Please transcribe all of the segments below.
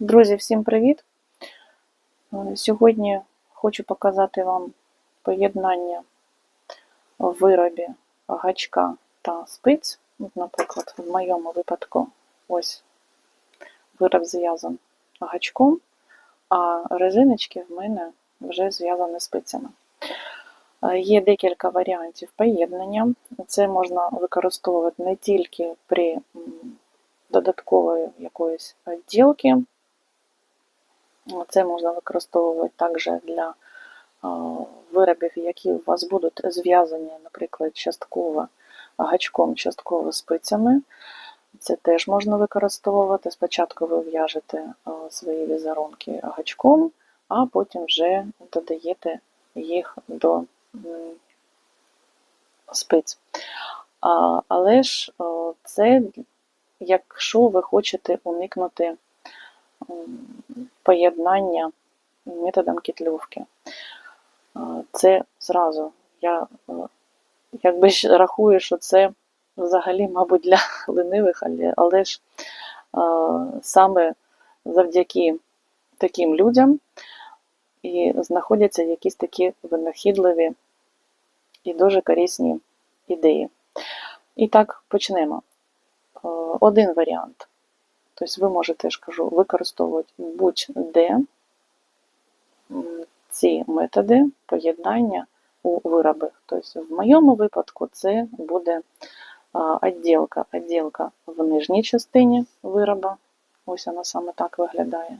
Друзі, всім привіт! Е, Сьогодні хочу показати вам поєднання в виробі гачка та спиць. Наприклад, в моєму випадку ось вироб зв'язан гачком, а резиночки в мене вже зв'язані спицями. Е, Є декілька варіантів поєднання. Це можна використовувати не тільки при додаткової якоїсь відділки, це можна використовувати також для виробів, які у вас будуть зв'язані, наприклад, частково гачком, частково спицями. Це теж можна використовувати. Спочатку ви в'яжете свої візерунки гачком, а потім вже додаєте їх до спиць. Але ж це, якщо ви хочете уникнути поєднання методом кітлювки. Це зразу. Я е, якби рахую, що це взагалі, мабуть, для ленивих, але, ж саме завдяки таким людям і знаходяться якісь такі винахідливі і дуже корисні ідеї. І так почнемо. Е, Один варіант. Тобто ви можете, я ж кажу, використовувати будь-де ці методи поєднання у виробах. Тобто в моєму випадку це буде відділка. Відділка в нижній частині вироба, ось вона саме так виглядає,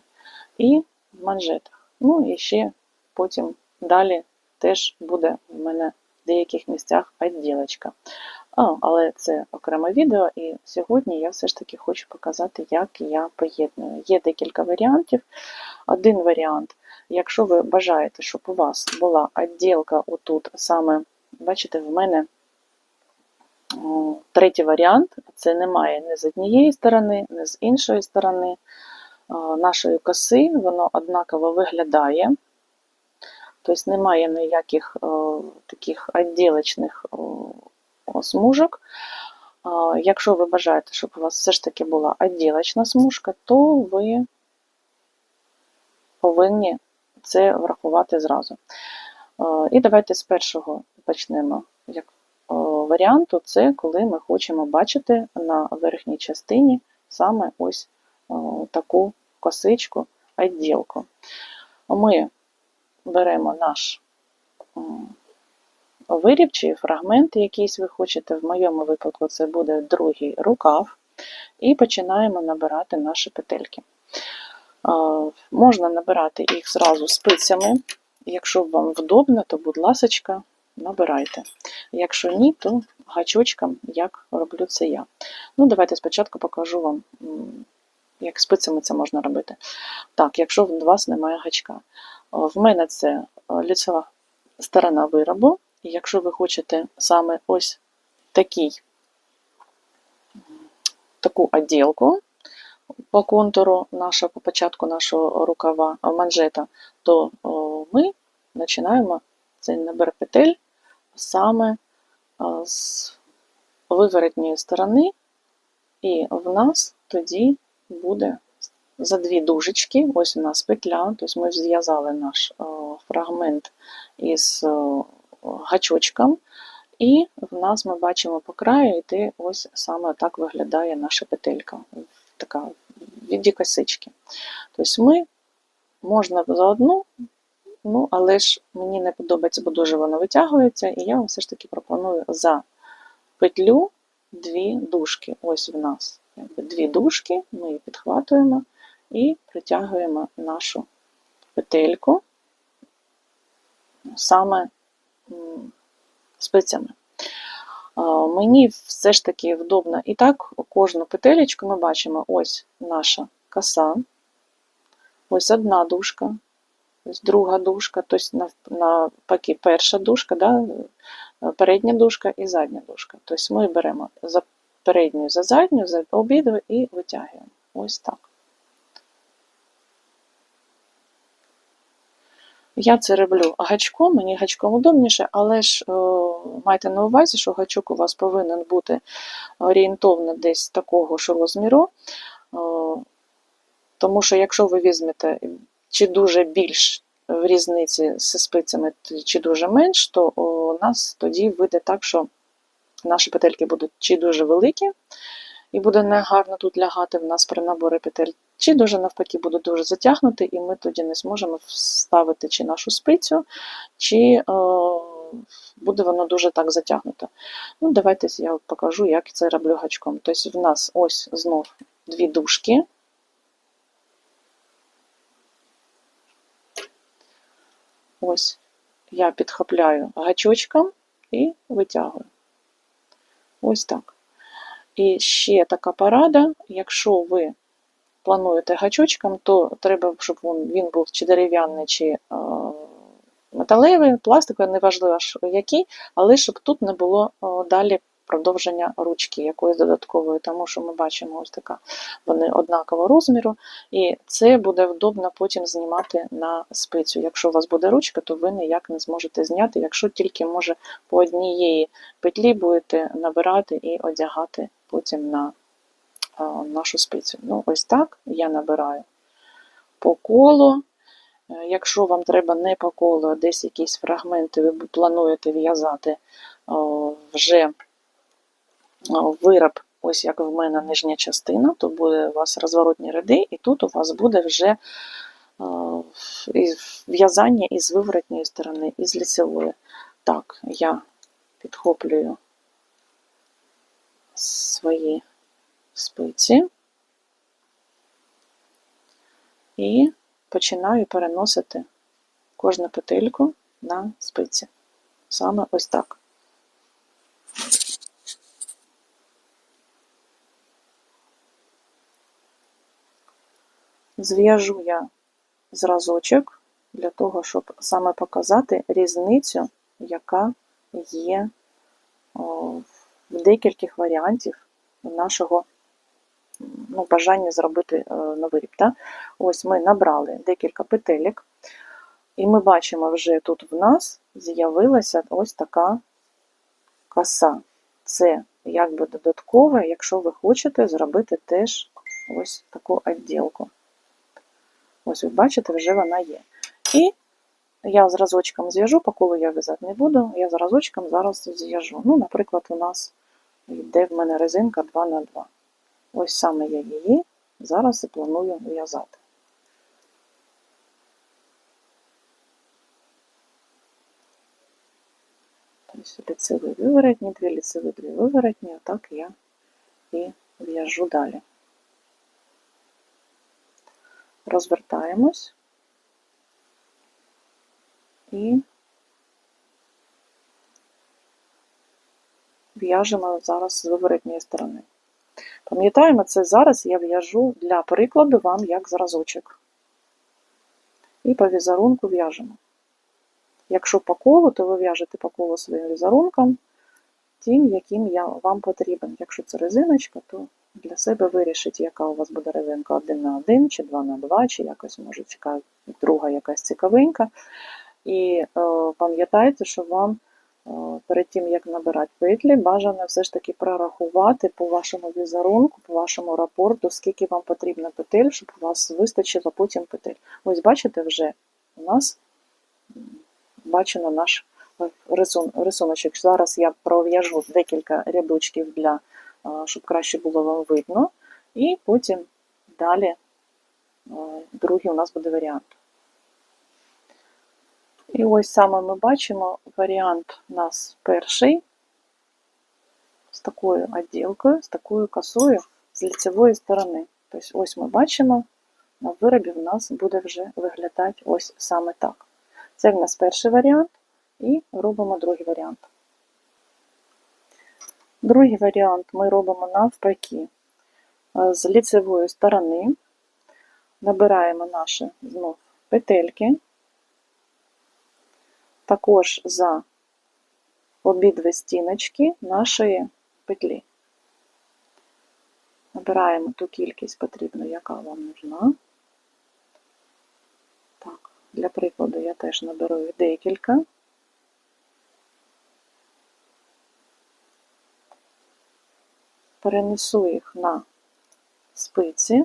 і в манжетах. Ну і ще потім далі теж буде в мене в деяких місцях відділочка. Але це окреме відео, і сьогодні я все ж таки хочу показати, як я поєдную. Є декілька варіантів. Один варіант, якщо ви бажаєте, щоб у вас була відділка отут, саме, бачите, в мене третій варіант це немає ні з однієї сторони, ні з іншої сторони нашої коси, воно однаково виглядає. Тобто немає ніяких о, таких відділочних смужок. Якщо ви бажаєте, щоб у вас все ж таки була відділочна смужка, то ви повинні це врахувати зразу. І давайте з першого почнемо. Як варіанту, це коли ми хочемо бачити на верхній частині саме ось таку косичку, відділку. Ми беремо наш виріб чи фрагмент якийсь ви хочете, в моєму випадку це буде другий рукав, і починаємо набирати наші петельки. Можна набирати їх зразу спицями. Якщо вам вдобно, то, будь ласочка, набирайте. Якщо ні, то гачочком, як роблю це я. Ну, давайте спочатку покажу вам, як спицями це можна робити. Так, якщо в вас немає гачка. В мене це е, ліцева сторона виробу. І якщо ви хочете саме ось такий, таку відділку, по контуру нашого, по початку нашого рукава манжета, то ми починаємо цей набір петель саме з виворотньої сторони, і в нас тоді буде за дві дужечки, ось у нас петля, тобто ми зв'язали наш фрагмент із о, гачочком, і в нас ми бачимо по краю, йти ось саме так виглядає наша петелька така віді косички. Тобто ми можна за одну, ну, але ж мені не подобається, бо дуже воно витягується, і я вам все ж таки пропоную за петлю дві дужки. Ось в нас якби, дві дужки, ми її підхватуємо і притягуємо нашу петельку саме спицями. Мені все ж таки вдобно. І так, кожну петелечку ми бачимо ось наша коса, ось одна дужка, ось друга дужка, тобто навпаки перша дужка, да, передня дужка і задня дужка. Тобто ми беремо за передню, за задню, за обидві і витягуємо. Ось так. Я це роблю гачком, мені гачком удобніше, але ж е, майте на увазі, що гачок у вас повинен бути орієнтовно десь такого ж розміру, е, Тому що якщо ви візьмете чи дуже більш в різниці з спицями, чи дуже менш, то у нас тоді вийде так, що наші петельки будуть чи дуже великі, і буде негарно тут лягати в нас при наборі петель, чи дуже навпаки будуть дуже затягнути, і ми тоді не зможемо вставити чи нашу спицю, чи е, буде воно дуже так затягнуто. Ну, Давайте я покажу, як це роблю гачком. Тобто в нас ось знов дві дужки. Ось я підхопляю гачочком і витягую. Ось так. І ще така порада, якщо ви плануєте гачочком, то треба, щоб він був чи дерев'яний, чи металевий, пластиковий, неважливо який, але щоб тут не було далі продовження ручки якоїсь додаткової, тому що ми бачимо ось така вони однакового розміру, і це буде вдобно потім знімати на спицю. Якщо у вас буде ручка, то ви ніяк не зможете зняти, якщо тільки може по однієї петлі будете набирати і одягати потім на нашу спицю. Ну, ось так я набираю по колу. Е, якщо вам треба не по колу, а десь якісь фрагменти, ви плануєте в'язати вже вироб, ось як в мене нижня частина, то буде у вас розворотні ряди, і тут у вас буде вже в'язання із виворотньої сторони, із ліцевої. Так, я підхоплюю свої спиці і починаю переносити кожну петельку на спиці. Саме ось так. Зв'яжу я зразочок для того, щоб саме показати різницю, яка є в декількох варіантів нашого ну, бажання зробити е, новий ріб. Ось ми набрали декілька петелек, і ми бачимо, вже тут в нас з'явилася ось така коса. Це якби додаткове, якщо ви хочете зробити теж ось таку відділку. Ось ви бачите, вже вона є. І я зразочком зв'яжу, по колу я в'язати не буду, я зразочком зараз зв'яжу. Ну, Наприклад, у нас йде в мене резинка 2х2. Ось саме я її зараз і планую в'язати. Тобто ліцевий виворотні, дві ліцеві, дві виворотні, отак я і в'яжу далі. Розвертаємось і в'яжемо зараз з виворотньої сторони. Пам'ятаємо, це зараз я в'яжу для прикладу вам як зразочок. І по візерунку в'яжемо. Якщо по колу, то ви в'яжете по колу своїм візерунком, тим, яким я, вам потрібен. Якщо це резиночка, то для себе вирішіть, яка у вас буде резинка 1 на 1 чи 2 на 2 чи якось може цікава, друга якась цікавенька. І е, пам'ятайте, що вам Е, перед тим, як набирати петлі, бажано все ж таки прорахувати по вашому візерунку, по вашому рапорту, скільки вам потрібно петель, щоб у вас вистачило потім петель. Ось бачите, вже у нас бачено наш рисуночок. Зараз я пров'яжу декілька рядочків, для, е, щоб краще було вам видно, і потім далі е, другий у нас буде варіант. І ось саме ми бачимо варіант у нас перший з такою відділкою, з такою косою з лицевої сторони. Тобто, ось ми бачимо, на виробі в нас буде вже виглядати ось саме так. Це в нас перший варіант, і робимо другий варіант. Другий варіант ми робимо навпаки. З ліцевої сторони набираємо наші знов петельки також за обидві стіночки нашої петлі. Набираємо ту кількість потрібну, яка вам нужна. Так, Для прикладу я теж наберу їх декілька. перенесу їх на спиці.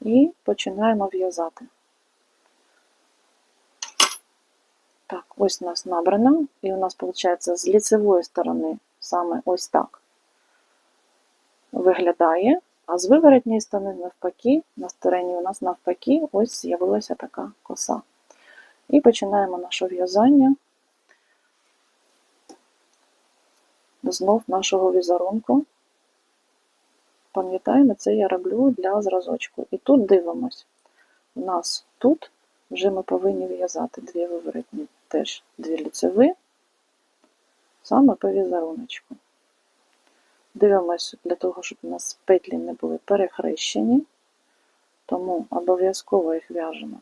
І починаємо в'язати. Так, ось у нас набрано, і у нас, виходить, з ліцевої сторони саме ось так виглядає а з виворотньої сторони навпаки, на стороні у нас навпаки, ось з'явилася така коса. І починаємо наше в'язання знов нашого візерунку. Пам'ятаємо, це я роблю для зразочку. І тут дивимось. У нас тут вже ми повинні в'язати дві виворотні, теж дві ліцеві, саме по візеруночку. Дивимося для того, щоб у нас петлі не були перехрещені, тому обов'язково їх в'яжемо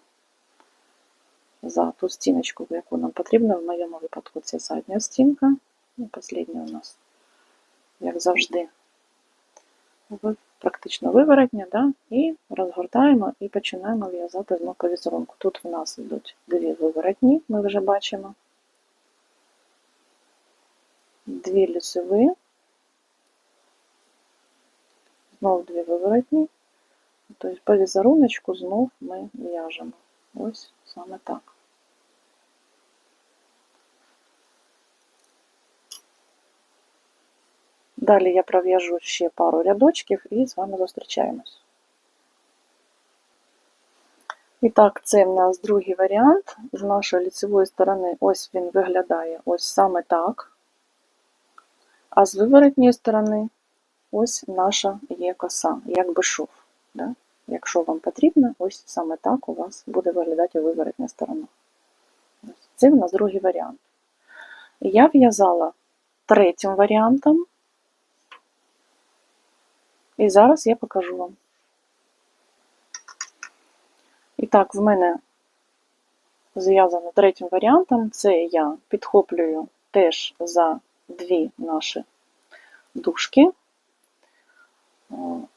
за ту стіночку, яку нам потрібно. В моєму випадку це задня стінка. І остання у нас, як завжди, практично виворотня, да? і розгортаємо і починаємо в'язати знову по. Тут в нас йдуть дві виворотні, ми вже бачимо, дві лісові. Знов дві виворотні, тобто по візеруночку знов ми в'яжемо. Ось саме так. Далі я пров'яжу ще пару рядочків і з вами зустрічаємось. І так, це в нас другий варіант. З нашої ліцевої сторони ось він виглядає ось саме так. А з виворотньої сторони ось наша є коса, якби шов. Да? Якщо вам потрібно, ось саме так у вас буде виглядати виворотня сторона. Це в нас другий варіант. Я в'язала третім варіантом, і зараз я покажу вам. І так, в мене зв'язано третім варіантом, це я підхоплюю теж за дві наші дужки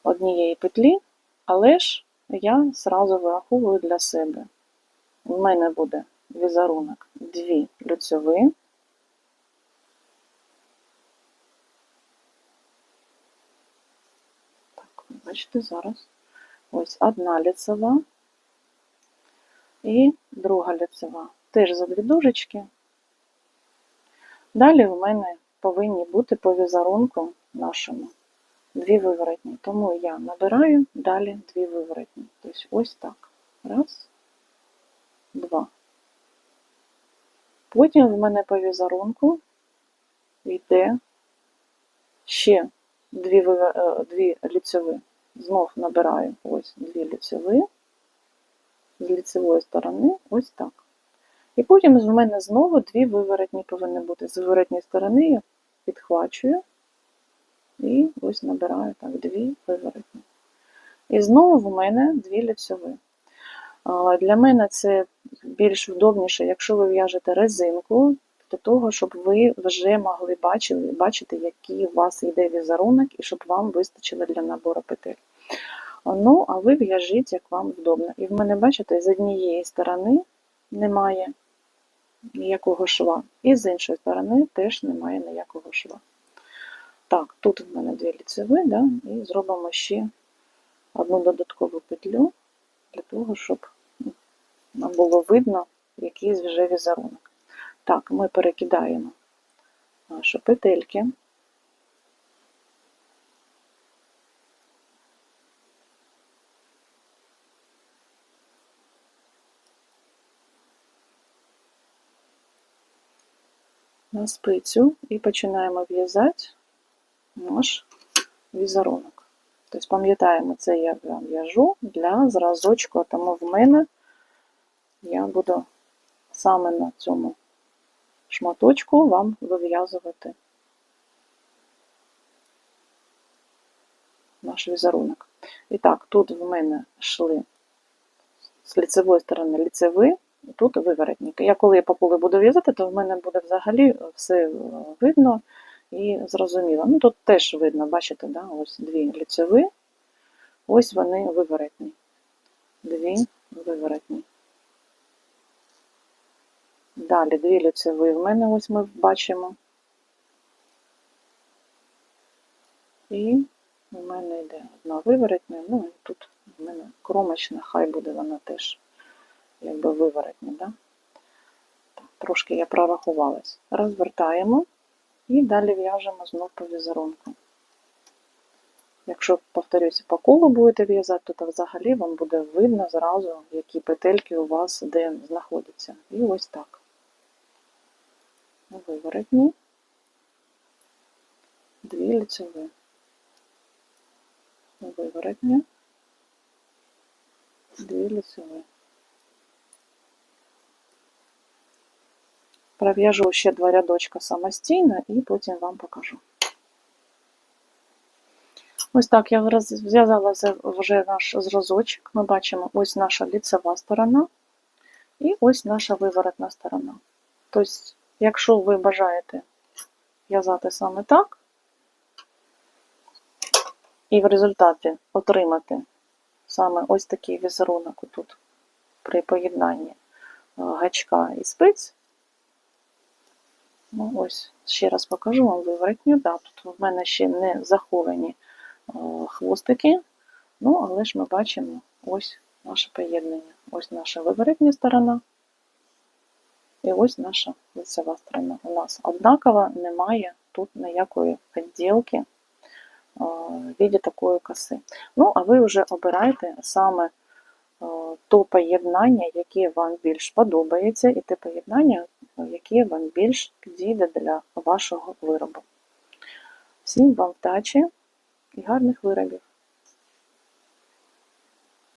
однієї петлі, але ж я зразу вираховую для себе. У мене буде візерунок дві лицьові, так, бачите, зараз ось одна ліцева і друга ліцева. Теж за дві дужечки. Далі в мене повинні бути по візерунку нашому дві виворотні. Тому я набираю далі дві виворотні. Тобто ось так. Раз, два. Потім в мене по візерунку йде ще дві е, дві ліцеві. Знов набираю ось дві ліцеві, з ліцевої сторони, ось так. І потім в мене знову дві виворотні повинні бути. З виворотньої сторони я підхвачую і ось набираю так дві виворотні. І знову в мене дві лицьові. Для мене це більш вдобніше, якщо ви в'яжете резинку, для того, щоб ви вже могли бачити, бачити, який у вас йде візерунок, і щоб вам вистачило для набору петель. Ну, а ви в'яжіть, як вам вдобно. І в мене, бачите, з однієї сторони немає ніякого шва, і з іншої сторони теж немає ніякого шва. Так, тут в мене дві ліцеві, да, і зробимо ще одну додаткову петлю для того, щоб нам було видно якийсь вже візерунок. Так, ми перекидаємо наші петельки. На спицю і починаємо в'язати наш візерунок. Тобто, пам'ятаємо, це я в'яжу для зразочку, тому в мене я буду саме на цьому шматочку вам вив'язувати наш візерунок. І так, тут в мене йшли з ліцевої сторони ліцеві, тут виворотник. Я коли я по полу буду в'язати, то в мене буде взагалі все видно і зрозуміло. Ну, тут теж видно, бачите, да? ось дві ліцеві, ось вони виворотні. Дві виворотні. Далі дві ліцеві в мене ось ми бачимо. І У мене йде одна виворотня, ну і тут у мене кромочна, хай буде вона теж якби виворотня, да? Трошки я прорахувалась. Розвертаємо і далі в'яжемо знов по візерунку. Якщо, повторюся, по колу будете в'язати, то взагалі вам буде видно зразу, які петельки у вас де знаходяться. І ось так. Виворотні, дві лицеві. Виворотні, дві лицеві. Пров'яжу ще два рядочка самостійно і потім вам покажу. Ось так я зв'язала вже наш зразочок. Ми бачимо ось наша ліцева сторона і ось наша виворотна сторона. Тобто, якщо ви бажаєте в'язати саме так, і в результаті отримати саме ось такий візерунок тут при поєднанні е, гачка і спиць, Ну, ось, ще раз покажу вам виворотню. Да, тут в мене ще не заховані е, хвостики, ну, але ж ми бачимо ось наше поєднання. Ось наша виворотня сторона. І ось наша лицева сторона. У нас однаково немає тут ніякої відділки е, в віді такої коси. Ну, а ви вже обираєте саме е, то поєднання, яке вам більш подобається, і те поєднання, яке вам більш підійде для вашого виробу. Всім вам вдачі і гарних виробів!